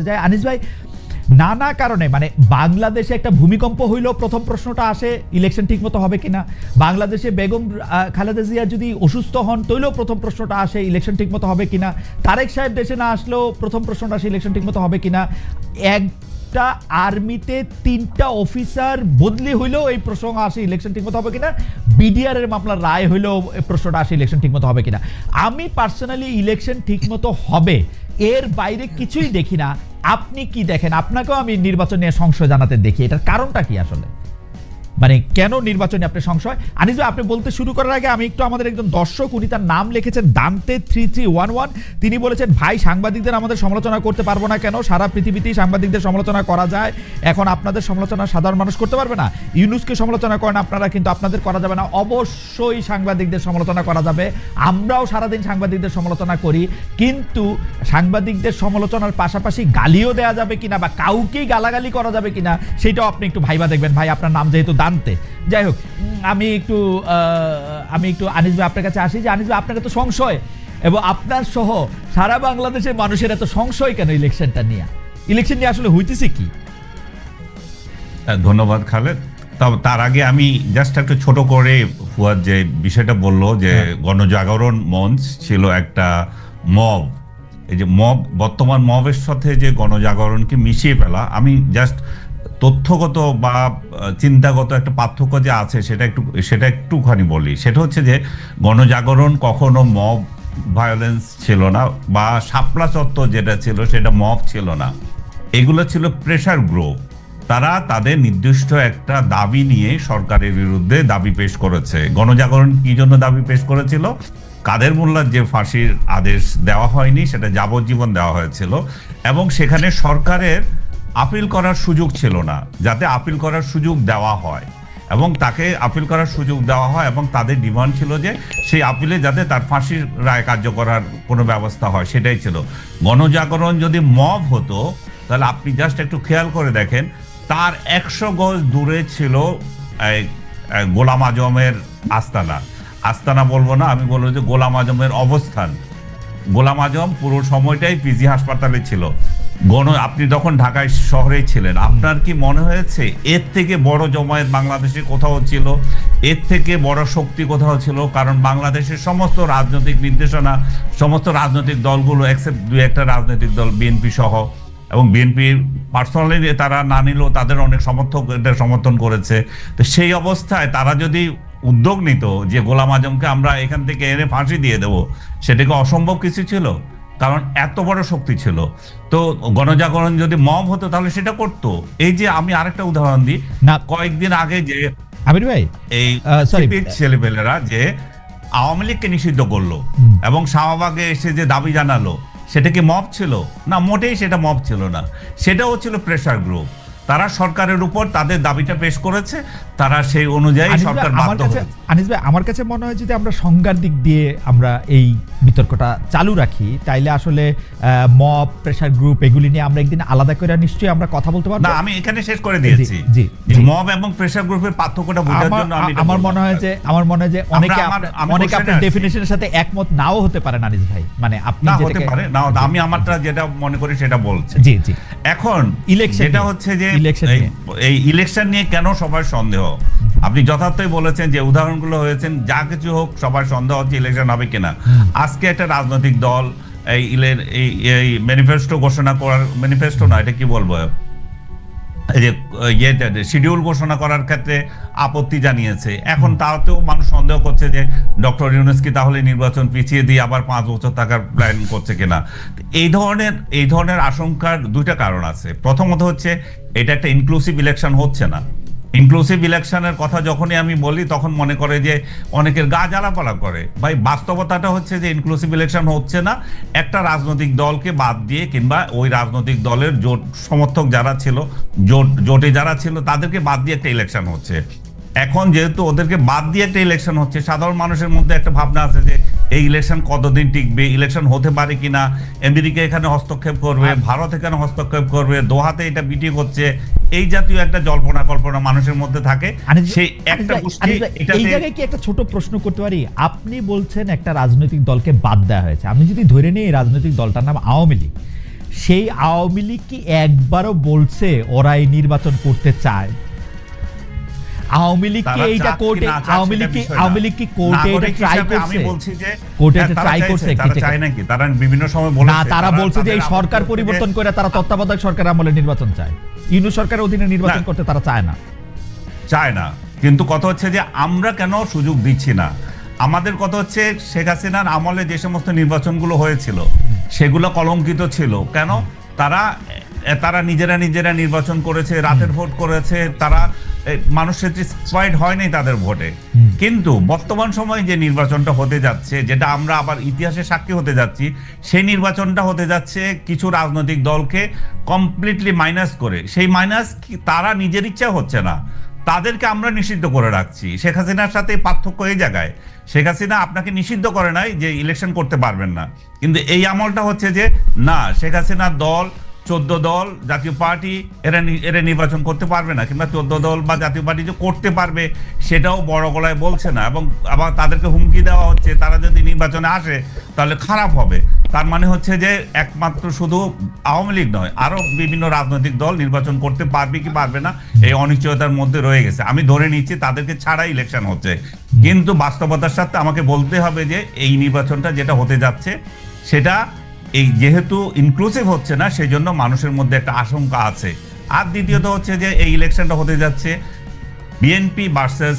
কাছে যাই আনিস ভাই, নানা কারণে মানে বাংলাদেশে একটা ভূমিকম্প হইলেও প্রথম প্রশ্নটা আসে ইলেকশন ঠিকমতো হবে কিনা। বাংলাদেশে বেগম খালেদা জিয়া যদি অসুস্থ হন, তৈলেও প্রথম প্রশ্নটা আসে ইলেকশন ঠিকমতো হবে কিনা। তারেক সাহেব দেশে না আসলেও প্রথম প্রশ্নটা আসে ইলেকশন ঠিকমতো হবে কিনা। একটা আর্মিতে তিনটা অফিসার বদলি হইলেও এই প্রসঙ্গ আসে ইলেকশন ঠিকমতো হবে কিনা। বিডিআর এর মামলার রায় হইলেও প্রশ্নটা আসে ইলেকশন ঠিকমতো হবে কিনা। আমি পার্সোনালি ইলেকশন ঠিকমতো হবে, এর বাইরে কিছুই দেখি না। আপনি কি দেখেন? আপনাকেও আমি নির্বাচন নিয়ে সংশয় জানাতে দেখি। এটার কারণটা কি আসলে? মানে কেন নির্বাচনে আপনার সংশয়? আনিস ভাই, আপনি বলতে শুরু করার আগে আমি একটু আমাদের একজন দর্শক, উনি তার নাম লিখেছেন Dante three three one one. তিনি বলেছেন, ভাই, সাংবাদিকদের আমাদের সমালোচনা করতে পারব না কেন? সারা পৃথিবীতেই সাংবাদিকদের সমালোচনা করা যায়। এখন আপনাদের সমালোচনা সাধারণ মানুষ করতে পারবে না। ইউনুসকে সমালোচনা করেন আপনারা, কিন্তু আপনাদের করা যাবে না। অবশ্যই সাংবাদিকদের সমালোচনা করা যাবে। আমরাও সারাদিন সাংবাদিকদের সমালোচনা করি। কিন্তু সাংবাদিকদের সমালোচনার পাশাপাশি গালিও দেওয়া যাবে কিনা বা কাউকেই গালাগালি করা যাবে কিনা, সেটাও আপনি একটু ভাইবা দেখবেন। ভাই, আপনার নাম যেহেতু দানতে যাই হোক আমি একটু আমি একটু আনিস ভাই আপনার কাছে আসি যে আনিস ভাই আপনার এত সংশয়। এবং আপনার সহ সারা বাংলাদেশের মানুষের এত সংশয় কেন ইলেকশনটা নিয়ে? ইলেকশন নিয়ে আসলে হইতেছে কি? হ্যাঁ, ধন্যবাদ খালেদ। তার আগে আমি জাস্ট একটা ছোট করে ফুয়াদ যে বিষয়টা বলল যে গণজাগরণ মঞ্চ ছিল একটা মব। এই যে মব বর্তমান মবের সাথে যে গণজাগরণকে মিশিয়ে ফেলা আমি জাস্ট তথ্যগত বা চিন্তাগত একটা পার্থক্য যে আছে, সেটা একটু, সেটা একটুখানি বলি। সেটা হচ্ছে যে, গণজাগরণ কখনো মব ভায়োলেন্স ছিল না, বা শাপলা চত্বর যেটা ছিল, সেটা মব ছিল না। এগুলো ছিল প্রেশার গ্রুপ তারা তাদের নির্দিষ্ট একটা দাবি নিয়ে সরকারের বিরুদ্ধে দাবি পেশ করেছে। গণজাগরণ কি জন্য দাবি পেশ করেছিল? কাদের মোল্লার যে ফাঁসির আদেশ দেওয়া হয়নি, সেটা যাবজ্জীবন দেওয়া হয়েছিল। এবং সেখানে সরকারের আপিল করার সুযোগ ছিল না, যাতে আপিল করার সুযোগ দেওয়া হয়। এবং তাকে আপিল করার সুযোগ দেওয়া হয় এবং তাদের ডিমান্ড ছিল যে সেই আপিলে যাতে তার ফাঁসির রায় কার্য করার কোনো ব্যবস্থা হয়, সেটাই ছিল। গণজাগরণ যদি মব হতো, তাহলে আপনি জাস্ট একটু খেয়াল করে দেখেন, তার একশো গজ দূরে ছিল গোলাম আজমের আস্তানা। আস্তানা বলব না, আমি বলব যে গোলাম আজমের অবস্থান। গোলাম আজম পুরো সময়টাই পিজি হাসপাতালে ছিল। গণ, আপনি তখন ঢাকায় শহরেই ছিলেন, আপনার কি মনে হয়েছে এর থেকে বড় জমায়েত বাংলাদেশে কোথাও ছিল? এর থেকে বড় শক্তি কোথাও ছিল? কারণ বাংলাদেশের সমস্ত রাজনৈতিক নির্দেশনা, সমস্ত রাজনৈতিক দলগুলো এক্সেপ্ট দু একটা রাজনৈতিক দল বিএনপি সহ, এবং বিএনপির পার্সোনালি তারা না নিলেও তাদের অনেক সমর্থক এটা সমর্থন করেছে। তো সেই অবস্থায় তারা যদি উদ্যোগ নিত যে গোলাম আজমকে আমরা এখান থেকে এনে ফাঁসি দিয়ে দেব সেটাকে অসম্ভব কিছু ছিল? কারণ এত বড় শক্তি ছিল। তো গণজাগরণ যদি মব হতো তাহলে সেটা করতো। এই যে আমি আরেকটা উদাহরণ দিই। না। কয়েকদিন আগে যে আমির ভাই এই ছেলেপেলেরা যে আওয়ামী লীগকে নিষিদ্ধ করল এবং শাহবাগে এসে যে দাবি জানালো সেটা কি মব ছিল? না মোটেই সেটা মব ছিল না। সেটাও ছিল প্রেসার গ্রুপ তারা সরকারের উপর তাদের দাবিটা পেশ করেছে। তারা সেই অনুযায়ী সরকার বাধ্য আনিস ভাই আমার কাছে মনে হয় যদি আমরা সংজ্ঞার দিক দিয়ে আমরা এই বিতর্কটা চালু রাখি তাইলে আসলে মব প্রেসার গ্রুপ এগুলি নিয়ে আমরা একদিন আলাদা করে নিশ্চয়ই আমরা কথা বলতে পারব। না আমি এখানে শেষ করে দিয়েছি। জি। মব এবং প্রেসার গ্রুপের পার্থক্যটা বোঝার জন্য আমি আমার মনে হয় যে আমার মনে হয় যে অনেকে অনেকে আপনার। ডেফিনেশনের সাথে একমত নাও হতে পারেন আনিস ভাই। মানে আপনি না হতে পারে। না আমি আমারটা যেটা মনে করি সেটা বলছি। জি জি। এখন Election যেটা হচ্ছে যে এই- এই ইলেকশন নিয়ে কেন সবার সন্দেহ? আপনি যথার্থই বলেছেন যে উদাহরণগুলো হয়েছেন, যা কিছু হোক, সবার সন্দেহ হচ্ছে ইলেকশন হবে কিনা। আজকে একটা রাজনৈতিক দল এই ইলে- এই- ম্যানিফেস্টো ঘোষণা করার ম্যানিফেস্টো না এটা কি বলব? যে শিডিউল ঘোষণা করার ক্ষেত্রে আপত্তি জানিয়েছে। এখন তাতেও মানুষ সন্দেহ করছে যে ডক্টর ইউনুস কি তাহলে নির্বাচন পিছিয়ে দিয়ে আবার পাঁচ বছর থাকার প্ল্যান করছে কিনা। এই ধরনের এই ধরনের আশঙ্কার দুইটা কারণ আছে। প্রথমত হচ্ছে, এটা একটা ইনক্লুসিভ ইলেকশন হচ্ছে না। ইনক্লুসিভ ইলেকশনের কথা যখনই আমি বলি, তখন মনে করে যে অনেকের গা জ্বালাপালা করে। ভাই, বাস্তবতাটা হচ্ছে যে ইনক্লুসিভ ইলেকশন হচ্ছে না। একটা রাজনৈতিক দলকে বাদ দিয়ে কিংবা ওই রাজনৈতিক দলের জোট সমর্থক যারা ছিল, জোট, জোটে যারা ছিল, তাদেরকে বাদ দিয়ে একটা ইলেকশন হচ্ছে। এখন যেহেতু ওদেরকে বাদ দিয়ে একটা ইলেকশন হচ্ছে সাধারণ মানুষের মধ্যে একটা ভাবনা আছে যে এই ইলেকশন কতদিন টিকবে ইলেকশন হতে পারে কিনা আমেরিকা এখানে হস্তক্ষেপ করবে ভারত এখানে হস্তক্ষেপ করবে দোহাতে এটা বিটিং হচ্ছে এই জাতীয় একটা জল্পনা কল্পনা মানুষের মধ্যে থাকে। সেই একটা এই জায়গায় কি একটা ছোট প্রশ্ন করতে পারি? আপনি বলছেন একটা রাজনৈতিক দলকে বাদ দেওয়া হয়েছে। আমি যদি ধরে নিই রাজনৈতিক দলটার নাম আওয়ামী লীগ সেই আওয়ামী লীগ কি একবারও বলছে ওরা এই নির্বাচন করতে চায়? আওয়ামী লীগ কি এইটা কোর্টে আওয়ামী লীগ কি আওয়ামী লীগ কি কোর্টে এটা ট্রাই হিসাবে আমি বলছি যে কোর্টে হ্যাঁ, এটা চাইছে, করছে তারা কি চায় নাকি? তারা বিভিন্ন সময় বলেছে না তারা বলছে যে এই সরকার পরিবর্তন করে তারা তত্ত্বাবধায়ক সরকার আমলে নির্বাচন চায়। ইউনু সরকারের অধীনে নির্বাচন করতে তারা চায় না। চায় না। কিন্তু কথা হচ্ছে যে আমরা কেন সুযোগ দিচ্ছি না? আমাদের কথা হচ্ছে শেখ হাসিনার আমলে যে সমস্ত নির্বাচনগুলো হয়েছিল সেগুলো কলঙ্কিত ছিল। কেন? তারা তারা নিজেরা নিজেরা নির্বাচন করেছে রাতের ভোট করেছে তারা এ, মানুষ স্যাটিসফাইড হয়নি তাদের ভোটে। কিন্তু বর্তমান সময়ে যে নির্বাচনটা হতে যাচ্ছে যেটা আমরা আবার ইতিহাসে সাক্ষী হতে যাচ্ছি সেই নির্বাচনটা হতে যাচ্ছে কিছু রাজনৈতিক দলকে কমপ্লিটলি মাইনাস করে। সেই মাইনাস তারা নিজের ইচ্ছা হচ্ছে না। তাদেরকে আমরা নিষিদ্ধ করে রাখছি। শেখ হাসিনার সাথে পার্থক্য এই জায়গায়। শেখ হাসিনা আপনাকে নিষিদ্ধ করে নাই যে ইলেকশন করতে পারবেন না। কিন্তু এই আমলটা হচ্ছে যে না শেখ হাসিনার দল চোদ্দ দল জাতীয় পার্টি এরা এরা নির্বাচন করতে পারবে না, কিংবা চোদ্দ দল বা জাতীয় পার্টি যে করতে পারবে সেটাও বড় গলায় বলছে না, এবং আবার তাদেরকে হুমকি দেওয়া হচ্ছে, তারা যদি নির্বাচনে আসে তাহলে খারাপ হবে। তার মানে হচ্ছে যে একমাত্র শুধু আওয়ামী লীগ নয় আরও বিভিন্ন রাজনৈতিক দল নির্বাচন করতে পারবে কি পারবে না, এই অনিশ্চয়তার মধ্যে রয়ে গেছে। আমি ধরে নিচ্ছি তাদেরকে ছাড়া ইলেকশন হচ্ছে। কিন্তু বাস্তবতার সাথে আমাকে বলতে হবে যে এই নির্বাচনটা যেটা হতে যাচ্ছে, সেটা এই যেহেতু ইনক্লুসিভ হচ্ছে না সেই জন্য মানুষের মধ্যে একটা আশঙ্কা আছে। আর দ্বিতীয়ত হচ্ছে যে এই ইলেকশনটা হতে যাচ্ছে বিএনপি ভার্সেস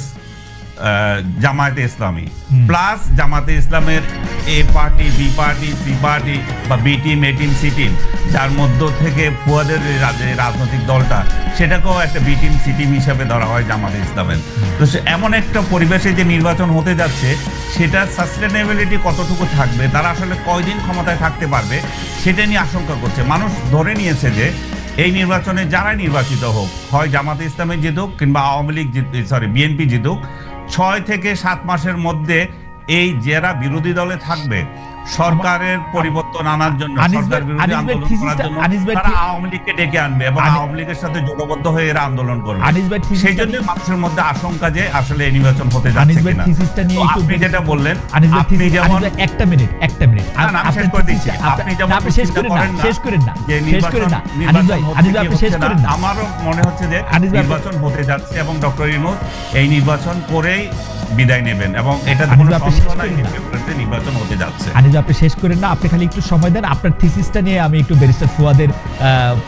জামায়াতে ইসলামী। প্লাস জামাতে ইসলামের A party B party C party বা B team A team C team যার মধ্য থেকে ফুয়াদের যে রাজনৈতিক দলটা সেটাকেও একটা বি টিম সি টিম হিসাবে ধরা হয় জামাতে ইসলামের। তো সে- এমন একটা পরিবেশে যে নির্বাচন হতে যাচ্ছে সেটা সাস্টেনেবিলিটি কতটুকু থাকবে তারা আসলে কয়দিন ক্ষমতায় থাকতে পারবে সেটা নিয়ে আশঙ্কা করছে। মানুষ ধরে নিয়েছে যে এই নির্বাচনে যারাই নির্বাচিত হোক হয় জামাতে ইসলামী জিতুক কিংবা আওয়ামী লীগ সরি বিএনপি জিতুক ছয় থেকে সাত মাসের মধ্যে এই জেরা বিরোধী দলে থাকবে। সরকারের পরিবর্তন আনার জন্য সরকার বিরোধী আন্দোলন করার জন্য তারা আওয়ামী লীগকে ডেকে আনবে এবং আওয়ামী লীগের সাথে জোটবদ্ধ হয়ে এরা আন্দোলন করবে। সেই জন্য মানুষের মধ্যে আশঙ্কা যে আসলে এই নির্বাচন হতে যাচ্ছে কিনা। আপনি যেটা বললেন আপনি যেমন একটা মিনিট একটা মিনিট। শেষ করে দিচ্ছি। আপনি যেমন শেষ করেন না শেষ করেন না যে শেষ করেন না। নির্বাচন আনিস ভাই আনিস ভাই আপনি শেষ করেন না। আমারও মনে হচ্ছে যে নির্বাচন হতে যাচ্ছে এবং ডক্টর ইউনুস এই নির্বাচন করেই বিদায় নেবেন এবং এটা নির্বাচন হতে যাচ্ছে। আনিস আপনি শেষ করেন না আপনি খালি একটু সময় দেন। আপনার থিসিসটা নিয়ে আমি একটু ব্যারিস্টার ফুয়াদের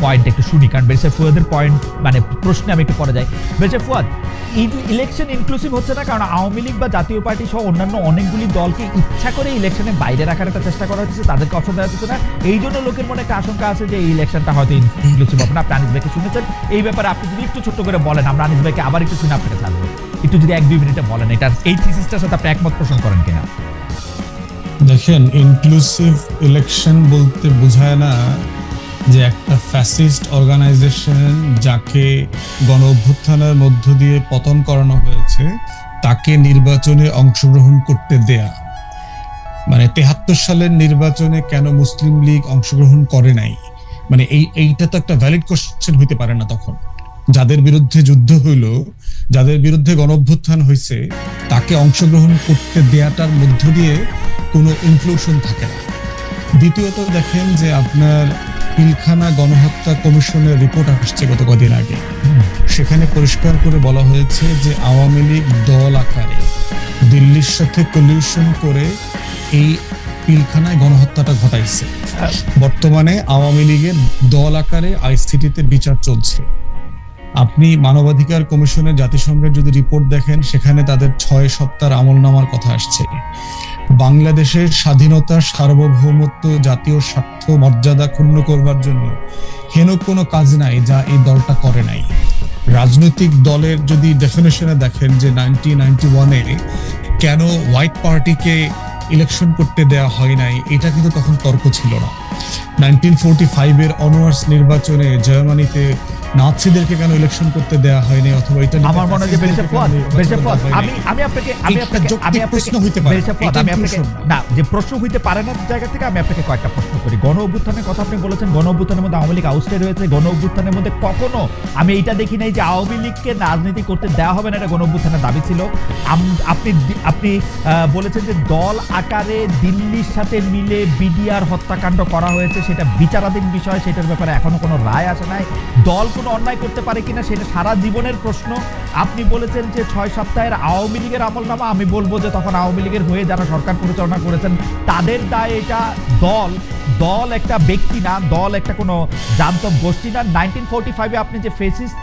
পয়েন্ট একটু শুনি কারণ ব্যারিস্টার ফুয়াদের পয়েন্ট মানে প্রশ্নে আমি একটু পরে যাই। ব্যারিস্টার ফুয়াদ ইলেকশন ইনক্লুসিভ হচ্ছে না কারণ আওয়ামী লীগ বা জাতীয় পার্টি সহ অন্যান্য অনেকগুলি দলকে ইচ্ছা করে ইলেকশনে বাইরে রাখার একটা চেষ্টা করা হচ্ছে তাদেরকে অপশন দেওয়া হচ্ছে না। এই জন্য লোকের মনে একটা আশঙ্কা আছে যে এই ইলেকশনটা হয়তো ইনক্লুসিভ হবে না। আপনি আনিস ভাইকে শুনেছেন। এই ব্যাপারে আপনি যদি একটু ছোট্ট করে বলেন আমরা আনিস ভাইকে আবার একটু শুনে আপনাকে ছাড়বো একটু যদি এক দুই মিনিটে বলেন এটা, এই থিসিসটার সাথে আপনি একমত পোষণ করেন কিনা? দেখেন ইনক্লুসিভ ইলেকশন বলতে বোঝায় না যে একটা ফ্যাসিস্ট অর্গানাইজেশন যাকে গণ অভ্যুত্থানের মধ্য দিয়ে পতন করানো হয়েছে, তাকে নির্বাচনে অংশগ্রহণ করতে দেয়া। মানে তেহাত্তর সালের নির্বাচনে কেন মুসলিম লীগ অংশগ্রহণ করে নাই? মানে এই, এইটা তো একটা ভ্যালিড কোশ্চেন হইতে পারে না তখন। যাদের বিরুদ্ধে যুদ্ধ হইল, যাদের বিরুদ্ধে গণঅভ্যুত্থান হয়েছে তাকে অংশগ্রহণ করতে দেয়াটার মধ্য দিয়ে কোনো ইনক্লুশন থাকে না। দ্বিতীয়ত দেখেন যে আপনার পিলখানা গণহত্যা কমিশনের রিপোর্ট আসছে গত কদিন আগে। সেখানে পরিষ্কার করে বলা হয়েছে যে আওয়ামী লীগ দল আকারে দিল্লির সাথে কলিউশন করে এই পিলখানায় গণহত্যাটা ঘটাইছে। বর্তমানে আওয়ামী লীগের দল আকারে আইসিটিতে বিচার চলছে। আপনি মানবাধিকার কমিশনের জাতিসংঘের যদি রিপোর্ট দেখেন, সেখানে তাদের ছয় সপ্তাহের আমলনামার কথা আসছে। বাংলাদেশের স্বাধীনতা সার্বভৌমত্ব, জাতীয় স্বার্থ, মর্যাদা ক্ষুণ্ণ করবার জন্য হেন কোনো কাজ নাই যা এই দলটা করে নাই। রাজনৈতিক দলের যদি ডেফিনেশনে দেখেন যে নাইনটিন নাইনটি ওয়ানে কেন হোয়াইট পার্টিকে ইলেকশন করতে দেওয়া হয় নাই, এটা কিন্তু তখন তর্ক ছিল না। নাইনটিন ফোরটি ফাইভের অনওয়ার্স নির্বাচনে জার্মানিতে নাৎসিদেরকে কেন ইলেকশন করতে দেয়া হয়নি অথবা ইটালিতে আমার মনে হয় যে বেরিসা ফুয়াদ বেরিসা ফুয়াদ আমি আমি আপনাকে আমি আপনাকে আমি আপনাকে প্রশ্ন হইতে পারে। বেরিসা ফুয়াদ আমি আপনাকে না যে প্রশ্ন হইতে পারে না জায়গা থেকে আমি আপনাকে কয়েকটা প্রশ্ন করি। গণ অভ্যুত্থানের কথা আপনি বলেছেন গণ অভ্যুত্থানের মধ্যে আওয়ামী লীগ আউস্টেড হয়েছে গণ অভ্যুত্থানের মধ্যে কখনো আমি এইটা দেখি নাই যে আওয়ামী লীগকে রাজনীতি করতে দেওয়া হবে না এটা গণ অভ্যুত্থানের দাবি ছিল। আপনি আপনি বলেছেন যে দল আকারে দিল্লির সাথে মিলে বিডিআর হত্যাকাণ্ড করা হয়েছে সেটা বিচারাধীন বিষয় সেটার ব্যাপারে এখনও কোনো রায় আসে নাই। দল কোনো অন্যায় করতে পারে কিনা সেটা সারা জীবনের প্রশ্ন। আপনি বলেছেন যে ছয় সপ্তাহের আওয়ামী লীগের আমলনামা, আমি বলব যে তখন আওয়ামী লীগের হয়ে যারা সরকার পরিচালনা করেছেন, তাদের দায় এটা দল। দল একটা ব্যক্তি না, দল একটা কোনো জান্তব গোষ্ঠী না। নাইনটিন ফোরটি ফাইভে আপনি যে ফেসিস্ট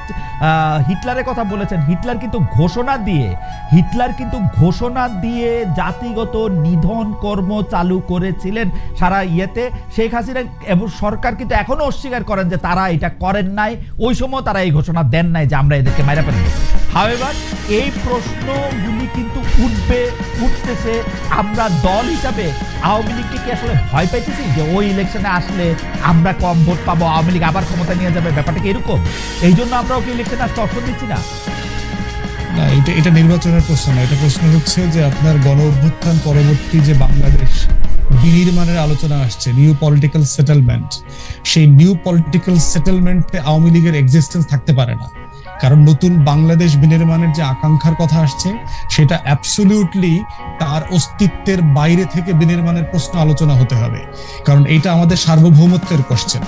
হিটলারের কথা বলেছেন। হিটলার কিন্তু ঘোষণা দিয়ে, হিটলার কিন্তু ঘোষণা দিয়ে জাতিগত নিধন কর্ম চালু করেছিলেন সারা ইয়েতে। শেখ হাসিনা এবং সরকার কিন্তু এখনও অস্বীকার করেন যে তারা এটা করেন নাই। ওই সময় তারা এই ঘোষণা দেন নাই যে আমরা এদেরকে মাইরা ফেলব। হাওয়েভার এই প্রশ্নগুলি কিন্তু উঠবে, উঠতেছে আমরা দল হিসাবে। আওয়ামী লীগকে কি আসলে ভয় পাইতেছি যে ওই ইলেকশনে আসলে আমরা কম ভোট পাবো, আওয়ামী লীগ আবার ক্ষমতা নিয়ে যাবে? ব্যাপারটা কি এরকম? এই জন্য আমরা ওকে ইলেকশনে আসতে অপশন দিচ্ছি না? না, এটা এটা নির্বাচনের প্রশ্ন না, এটা প্রশ্ন হচ্ছে যে আপনার গণ অভ্যুত্থান পরবর্তী যে বাংলাদেশ বিনির্মাণের আলোচনা আসছে নিউ পলিটিক্যাল সেটেলমেন্ট সেই নিউ পলিটিক্যাল সেটেলমেন্টে আওয়ামী লীগের এক্সিস্টেন্স থাকতে পারে না। কারণ নতুন বাংলাদেশ বিনির্মাণের যে আকাঙ্ক্ষার কথা আসছে, সেটা অ্যাবসলিউটলি তার অস্তিত্বের বাইরে থেকে বিনির্মাণের প্রশ্ন আলোচনা হতে হবে। কারণ এটা আমাদের সার্বভৌমত্বের কোশ্চেন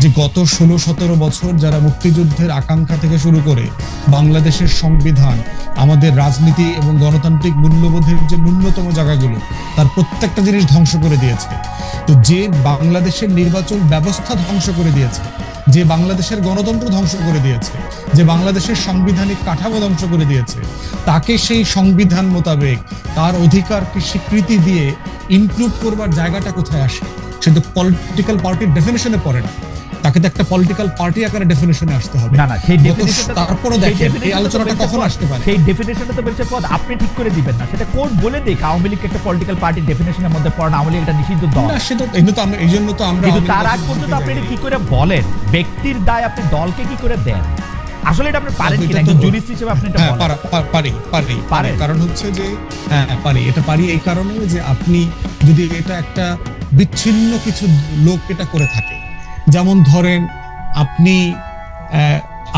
যে গত ষোলো সতেরো বছর যারা মুক্তিযুদ্ধের আকাঙ্ক্ষা থেকে শুরু করে বাংলাদেশের সংবিধান, আমাদের রাজনীতি এবং গণতান্ত্রিক মূল্যবোধের যে ন্যূনতম জায়গাগুলো, তার প্রত্যেকটা জিনিস ধ্বংস করে দিয়েছে। তো যে বাংলাদেশের নির্বাচন ব্যবস্থা ধ্বংস করে দিয়েছে, যে বাংলাদেশের গণতন্ত্র ধ্বংস করে দিয়েছে, যে বাংলাদেশের সাংবিধানিক কাঠামো ধ্বংস করে দিয়েছে, তাকে সেই সংবিধান মোতাবেক, তার অধিকারকে স্বীকৃতি দিয়ে ইনক্লুড করবার জায়গাটা কোথায় আসে? সে তো পলিটিক্যাল পার্টির ডেফিনেশনে পড়ে না। তাকে তো একটা পলিটিক্যাল পার্টি আকারে ডেফিনেশনে আসতে হবে। না না সেই ডেফিনেশনটা তারপরে দেখেন এই আলোচনাটা কখন আসতে পারে? সেই ডেফিনেশনটা তো বলছে পদ। আপনি ঠিক করে দিবেন না। সেটা কোর্ট বলে দিক আওয়ামী লীগ একটা পলিটিক্যাল পার্টির ডেফিনেশনের মধ্যে পড়ে না আওয়ামী লীগ একটা নিষিদ্ধ দল। না সেটা এই তো আমরা এই জন্য তো আমরা কিন্তু তার আগ পর্যন্ত আপনি এটা কি করে বলেন? ব্যক্তির দায় আপনি দলকে কি করে দেন? আসলে এটা আপনি পারেন কিনা? একজন জুরিস্ট হিসেবে আপনি এটা হ্যাঁ বলেন। পারা- পারি। পারি কারণ হচ্ছে যে হ্যাঁ পারি। এটা পারি এই কারণে যে আপনি যদি এটা একটা বিচ্ছিন্ন কিছু লোক এটা করে থাকে যেমন ধরেন আপনি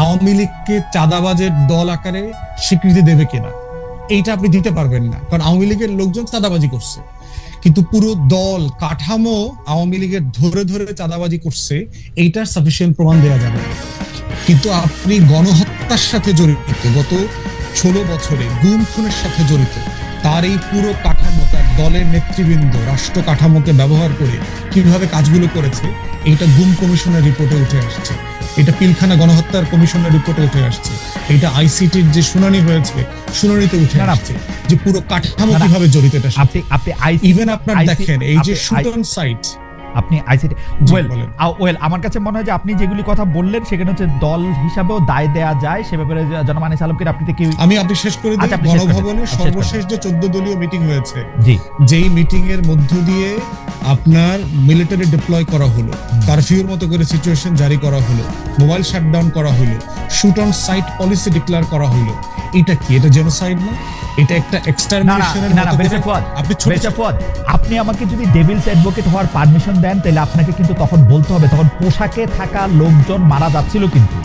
আওয়ামী লীগকে চাঁদাবাজের দল আকারে স্বীকৃতি দেবে কিনা, এইটা আপনি দিতে পারবেন না। কারণ আওয়ামী লীগের লোকজন চাঁদাবাজি করছে। কিন্তু পুরো দল, কাঠামো আওয়ামী লীগের ধরে ধরে চাঁদাবাজি করছে, এইটার সাফিসিয়েন্ট প্রমাণ দেওয়া যাবে। কিন্তু আপনি গণহত্যার সাথে জড়িত, গত ষোলো বছরে গুম খুনের সাথে জড়িত, তার এই পুরো কাঠামো তার দলের নেতৃবৃন্দ, রাষ্ট্র কাঠামোকে ব্যবহার করে কীভাবে কাজগুলো করেছে এইটা গুম কমিশনের রিপোর্টে উঠে আসছে এটা পিলখানা গণহত্যার কমিশনের রিপোর্টে উঠে আসছে এটা আইসিটির যে শুনানি হয়েছে শুনানিতে উঠে। আসছে যে পুরো কাঠামো। কীভাবে জড়িত এটা আপনি আপনি ইভেন আপনার দেখেন এই যে আপনি শুট অন সাইট আপনি আইসিটি ওয়েল ওয়েল আমার কাছে মনে হয় যে আপনি যেগুলি কথা বললেন সেখানে হচ্ছে দল হিসাবেও দায় দেয়া যায় সে ব্যাপারে জনমানি সালামকে আপনি কি আমি আপনি শেষ করে দিই আচ্ছা। গণভবনে দিন। সর্বশেষ যে চোদ্দ দলীয় মিটিং হয়েছে জি যেই মিটিং এর মধ্য দিয়ে আপনার মিলিটারি ডিপ্লয় করা হলো কারফিউর মতো করে সিচুয়েশন জারি করা হলো মোবাইল শাটডাউন করা হলো shoot on sight policy declare করা হলো। এটা কি? এটা জেনোসাইড না? এটা একটা এক্সটারমিনেশনের না না আপনি আপনি আমাকে যদি ডেভিলস অ্যাডভোকেট হওয়ার পারমিশন দেন তাহলে আপনাকে কিন্তু তখন বলতে হবে তখন পোশাকে থাকা লোকজন মারা যাচ্ছিল কিন্তু।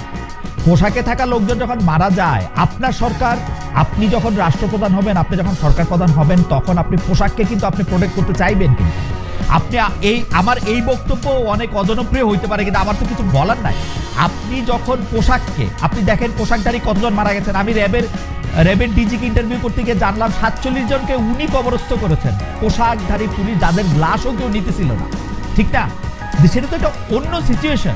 পোশাকে থাকা লোকজন যখন মারা যায় আপনার সরকার আপনি যখন রাষ্ট্রপ্রধান হবেন আপনি যখন সরকার প্রধান হবেন তখন আপনি পোশাককে কিন্তু আপনি প্রোটেক্ট করতে চাইবেন কিন্তু। আপনি এই আমার এই বক্তব্য অনেক অজনপ্রিয় হইতে পারে কিন্তু আমার তো কিছু বলার নাই। আপনি যখন পোশাককে আপনি দেখেন পোশাকধারী কতজন মারা গেছেন। আমি র্যাবের র্যাবের ডিজিকে ইন্টারভিউ করতে গিয়ে জানলাম সাতচল্লিশ জনকে উনি কবরস্থ করেছেন। পোশাকধারী পুলিশ যাদের লাশও কেউ নিতেছিল না। ঠিক না? সেটা তো একটা অন্য সিচুয়েশন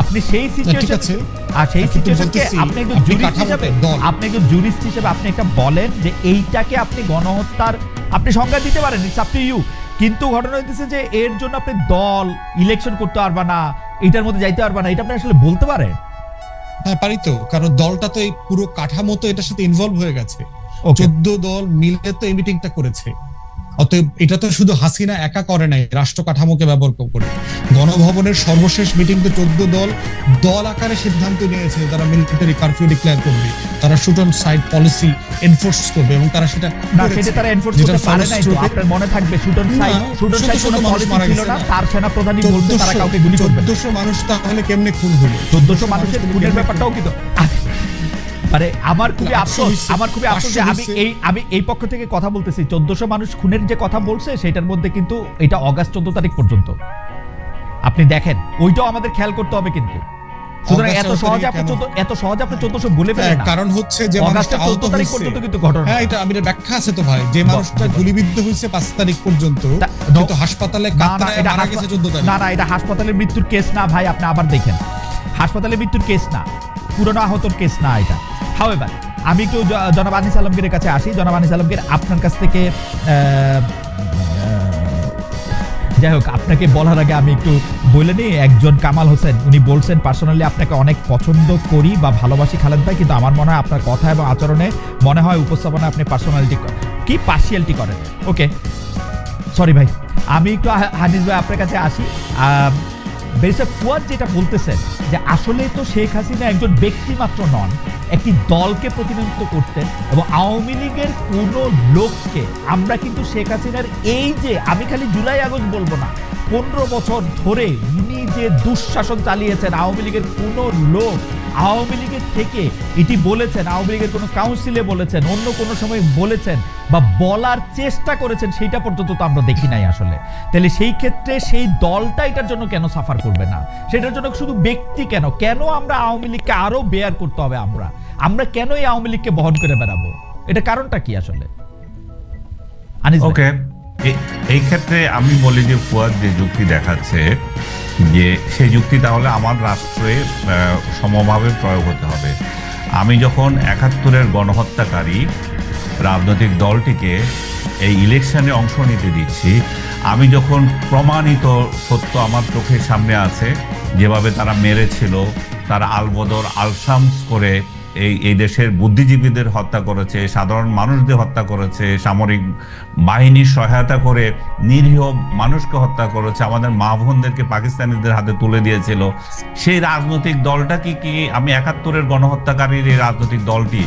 আপনি সেই সিচুয়েশন। আর সেই সিচুয়েশনকে আপনি একটু জুরিস্ট হিসেবে আপনি একটু জুরিস্ট হিসেবে আপনি একটা বলেন যে এইটাকে আপনি গণহত্যার আপনি সংজ্ঞা দিতে পারেন ইটস আপ টু ইউ কিন্তু ঘটনা হইতেছে যে এর জন্য আপনি দল ইলেকশন করতে পারবা না এটার মধ্যে যাইতে পারবা না এটা আপনি আসলে বলতে পারেন? হ্যাঁ পারি তো কারণ দলটা তো এই পুরো কাঠামো তো এটার সাথে ইনভলভ হয়ে গেছে। চোদ্দ দল মিলে তো এই মিটিংটা করেছে। অতএব এটা তো শুধু হাসিনা একা করে নাই রাষ্ট্র কাঠামোকে ব্যবহার করে। গণভবনের সর্বশেষ মিটিং তো চোদ্দ দল দল আকারে সিদ্ধান্ত নিয়েছে তারা মিলিটারি কারফিউ ডিক্লেয়ার করবে। তারা shoot on sight policy enforce করবে এবং তারা সেটা না সেটা তারা এনফোর্স করতে পারে নাই তো আপনার মনে থাকবে শুটন সাইড না, শুটন শত সাইড কোনো পলিসি ছিল না না। তার সেনা প্রধানই বলতে তারা কাউকে গুলি করবে না। চোদ্দশো মানুষ তাহলে কেমনে খুন হলো? চোদ্দশো মানুষের খুনের ব্যাপারটাও কিন্তু মানে আমার খুবই আফসোস আমার খুবই আফসোস যে আমি এই আমি এই পক্ষ থেকে কথা বলতেছি। চোদ্দশো মানুষ খুনের যে কথা বলছে সেটার মধ্যে কিন্তু এটা অগাস্ট চোদ্দ তারিখ পর্যন্ত। আপনি দেখেন ওইটাও আমাদের খেয়াল করতে হবে কিন্তু। সুতরাং এত সহজে আপনি এত সহজে আপনি চোদ্দশো বলে ফেলেন হ্যাঁ, কারণ হচ্ছে যে মানুষটা আহত তারিখ পর্যন্ত কিন্তু ঘটনা। হ্যাঁ এটা আমি ব্যাখ্যা আছে তো ভাই। যে মানুষটা গুলিবিদ্ধ হয়েছে পাঁচ তারিখ পর্যন্ত কিন্তু হাসপাতালে না না এটা হাসপাতালের মৃত্যুর কেস না ভাই আপনি আবার দেখেন। হাসপাতালে মৃত্যুর কেস না, পুরনো আহতর কেস না এটা। হাওয়েভার আমি একটু জনাব আনিস আলমগীরের কাছে আসি। জনাব আনিস আলমগীর, আপনার কাছ থেকে যাই হোক, আপনাকে বলার আগে আমি একটু বলে নিই, একজন কামাল হোসেন, উনি বলছেন পার্সোনালি আপনাকে অনেক পছন্দ করি বা ভালোবাসি খালেদ ভাই, কিন্তু আমার মনে হয় আপনার কথা এবং আচরণে মনে হয় উপস্থাপনা আপনি পার্সোনালিটি কি পার্সিয়ালিটি করেন? ওকে সরি ভাই, আমি একটু হানিস ভাই আপনার কাছে আসি। বেরিসার ফুয়াদ যেটা বলতেছেন যে, আসলে তো শেখ হাসিনা একজন ব্যক্তি মাত্র নন, একটি দলকে প্রতিনিধিত্ব করতেন এবং আওয়ামী লীগের কোনো লোককে। আমরা কিন্তু শেখ হাসিনার এই যে, আমি খালি জুলাই, আগস্ট বলব না, পনেরো বছর ধরে উনি যে দুঃশাসন চালিয়েছেন আওয়ামী লীগের কোনো লোক। আওয়ামী লীগের থেকে এটি বলেছেন, আওয়ামী লীগের কোনো কাউন্সিলে বলেছেন, অন্য কোনো সময় বলেছেন বা বলার চেষ্টা করেছেন, সেইটা পর্যন্ত তো আমরা দেখি নাই আসলে। তাহলে সেই ক্ষেত্রে সেই দলটা এটার জন্য কেন সাফার করবে না? সেটার জন্য শুধু ব্যক্তি কেন? কেন আমরা আওয়ামী লীগকে আরও বেয়ার করতে হবে আমরা? আমরা কেন এই আওয়ামী লীগকে বহন করে বেড়াবো? এটা কারণটা কি আসলে? আনিস ওকে এই ক্ষেত্রে আমি বলি যে ফুয়াদ যে যুক্তি দেখাচ্ছে, যে সেই যুক্তি তাহলে আমার রাষ্ট্রে সমভাবে প্রয়োগ হতে হবে। আমি যখন একাত্তরের গণহত্যাকারী রাজনৈতিক দলটিকে এই ইলেকশনে অংশ নিতে দিচ্ছি, আমি যখন প্রমাণিত সত্য আমার চোখের সামনে আছে, যেভাবে তারা মেরেছিল, তারা আলবদর আলসামস করে এই এই দেশের বুদ্ধিজীবীদের হত্যা করেছে সাধারণ মানুষদের হত্যা করেছে সামরিক বাহিনীর সহায়তা করে নিরীহ মানুষকে হত্যা করেছে আমাদের মা বোনদেরকে পাকিস্তানিদের হাতে তুলে দিয়েছিল। সেই রাজনৈতিক দলটা কি কি আমি একাত্তরের গণহত্যাকারীর এই রাজনৈতিক দলটি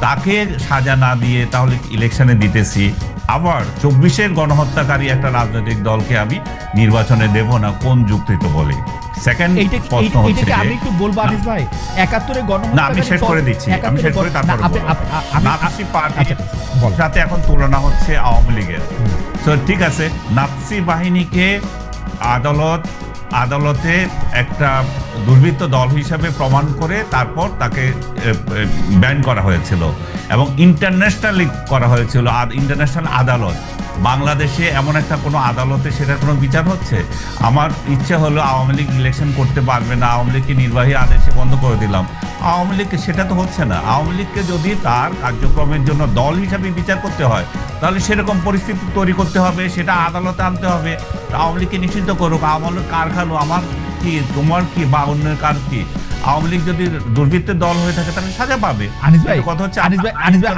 তাকে সাজা না দিয়ে তাহলে ইলেকশনে দিতেছি? আবার চব্বিশের গণহত্যাকারী একটা রাজনৈতিক দলকে আমি নির্বাচনে দেব না কোন যুক্তিতে বলে? সেকেন্ড প্রশ্ন হচ্ছে আমি একটু বলব ভাই? একাত্তরে গণহত্যা আমি শেষ করে দিচ্ছি। আমি শেষ করে তারপরে। নাৎসি পার্টির আচ্ছা, সাথে এখন তুলনা হচ্ছে আওয়ামী লীগের। তো ঠিক আছে নাৎসি বাহিনীকে আদালত আদালতে একটা দুর্বৃত্ত দল হিসাবে প্রমাণ করে তারপর তাকে ব্যান করা হয়েছিল। এবং ইন্টারন্যাশনালি করা হয়েছিল ইন্টারন্যাশনাল আদালত। বাংলাদেশে এমন একটা কোনো আদালতে সেটার কোনো বিচার হচ্ছে? আমার ইচ্ছে হলো আওয়ামী লীগ ইলেকশন করতে পারবে না, আওয়ামী লীগকে নির্বাহী আদেশে বন্ধ করে দিলাম। আওয়ামী লীগকে সেটা তো হচ্ছে না। আওয়ামী লীগকে যদি তার কার্যক্রমের জন্য দল হিসাবে বিচার করতে হয়, তাহলে সেরকম পরিস্থিতি তৈরি করতে হবে, সেটা আদালতে আনতে হবে। আওয়ামী লীগকে নিষিদ্ধ করুক আওয়ামী লীগ কার খালো আমার কি, তোমার কি বা অন্যের কার কি? আওয়ামী লীগ যদি দুর্বৃত্তের দল হয়ে থাকে তাহলে সাজা পাবে। আনিস ভাই কথা হচ্ছে আনিস ভাই আনিস ভাই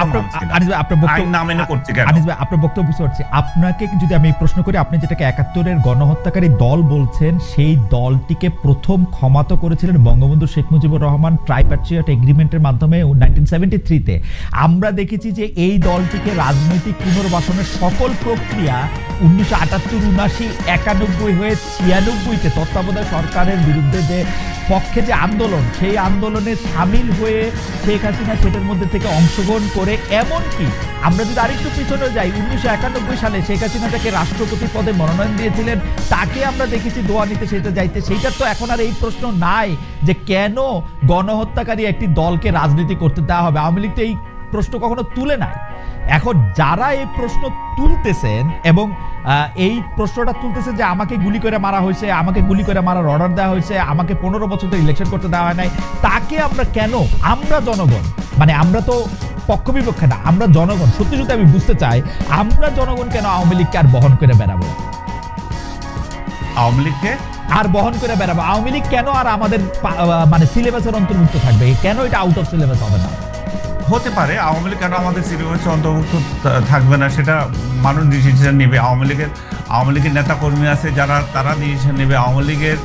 আনিস ভাই আপনার বক্তব্য আইন না মেনে করছে কেন? আনিস ভাই আপনার বক্তব্য বুঝতে পারছি। আপনাকে যদি আমি প্রশ্ন করি আপনি যেটাকে একাত্তরের গণহত্যাকারী দল বলছেন সেই দলটিকে প্রথম ক্ষমা তো করেছিলেন বঙ্গবন্ধু শেখ মুজিবুর রহমান ট্রাইপ্যাট্রিয়ট এগ্রিমেন্টের মাধ্যমে নাইনটিন সেভেন্টি থ্রিতে। আমরা দেখেছি যে এই দলটিকে রাজনৈতিক পুনর্বাসনের সকল প্রক্রিয়া উনিশশো আটাত্তর উনাশি একানব্বই হয়ে ছিয়ানব্বইতে তত্ত্বাবধায়ক সরকারের বিরুদ্ধে যে পক্ষে যে আন্দোলন সেই আন্দোলনে সামিল হয়ে শেখ হাসিনা সেটার মধ্যে থেকে অংশগ্রহণ করে, এমনকি আমরা যদি আরেকটু পিছনে যাই, উনিশশো একানব্বই সালে শেখ হাসিনা তাকে রাষ্ট্রপতি পদে মনোনয়ন দিয়েছিলেন। তাকে আমরা দেখেছি দোয়া নিতে সেতে যাইতে। সেইটার তো এখন আর এই প্রশ্ন নাই যে কেন গণহত্যাকারী একটি দলকে রাজনীতি করতে দেওয়া হবে। আওয়ামী লীগ তো এই প্রশ্ন কখনো তুলে নাই। এখন যারা এই প্রশ্ন তুলতেছেন এবং এই প্রশ্নটা তুলতেছে যে আমাকে গুলি করে মারা হয়েছে আমাকে গুলি করে মারার অর্ডার দেওয়া হয়েছে আমাকে পনেরো বছর ধরে ইলেকশন করতে দেওয়া হয় নাই তাকে আমরা কেন আমরা জনগণ মানে আমরা তো পক্ষ বিপক্ষে না আমরা জনগণ সত্যি সত্যি আমি বুঝতে চাই আমরা জনগণ কেন আওয়ামী লীগকে আর বহন করে বেড়াবো? আওয়ামী লীগকে? আর বহন করে বেড়াবো? আওয়ামী লীগ কেন আর আমাদের মানে সিলেবাসের অন্তর্ভুক্ত থাকবে? কেন এটা আউট অফ সিলেবাস হবে না? হতে পারে, আওয়ামী লীগ কেন আমাদের কর্পোরেশন অন্তর্ভুক্ত থাকবে না সেটা মানুষ ডিসিশন নেবে। আওয়ামী লীগের আওয়ামী লীগের নেতা কর্মী আছে যারা, তারা ডিসিশন নেবে। আওয়ামী লীগের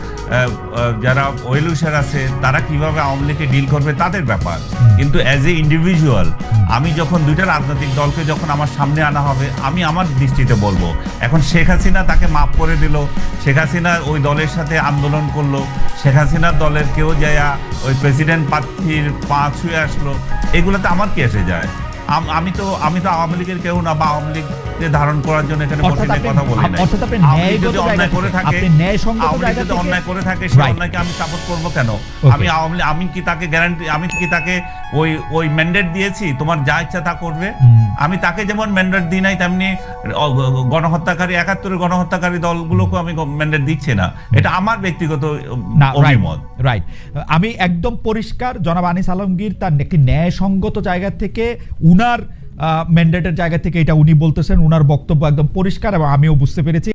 যারা ওয়েলুসার আছে, তারা কীভাবে আওয়ামী লীগকে ডিল করবে তাদের ব্যাপার। কিন্তু অ্যাজ এ ইন্ডিভিজুয়াল আমি যখন দুইটা রাজনৈতিক দলকে যখন আমার সামনে আনা হবে, আমি আমার দৃষ্টিতে বলব, এখন শেখ হাসিনা তাকে মাফ করে দিল, শেখ হাসিনা ওই দলের সাথে আন্দোলন করল, শেখ হাসিনার দলের কেউ যায় ওই প্রেসিডেন্ট প্রার্থীর পা ছুঁয়ে আসলো, এগুলোতে আমার কি এসে যায়? আম- তো আমি তো আওয়ামী লীগের কেউ না বা আওয়ামী লীগকে ধারণ করার জন্য এখানে বসে কথা বলি নাই। অর্থাৎ আপনি লীগ যদি অন্যায় করে থাকে আপনি ন্যায়সঙ্গত জায়গা থেকে- অন্যায় করে থাকে সেই অন্যায়কে আমি সাপোর্ট করব কেন? আমি আওয়ামী আমি কি তাকে গ্যারান্টি আমি কি তাকে ওই ওই ম্যান্ডেট দিয়েছি? তোমার যা ইচ্ছা তা করবে। আমি তাকে যেমন ম্যান্ডেট দিই নাই তেমনি গণহত্যাকারী একাত্তরের গণহত্যাকারী দলগুলোকে আমি ম্যান্ডেট দিচ্ছি না। এটা আমার ব্যক্তিগত অভিমত। রাইট আমি একদম পরিষ্কার জনাব আনিস আলমগীর তার একটি ন্যায়সঙ্গত জায়গা থেকে উনার ম্যান্ডেটের জায়গা থেকে এটা উনি বলতেছেন, উনার বক্তব্য একদম পরিষ্কার এবং আমিও বুঝতে পেরেছি।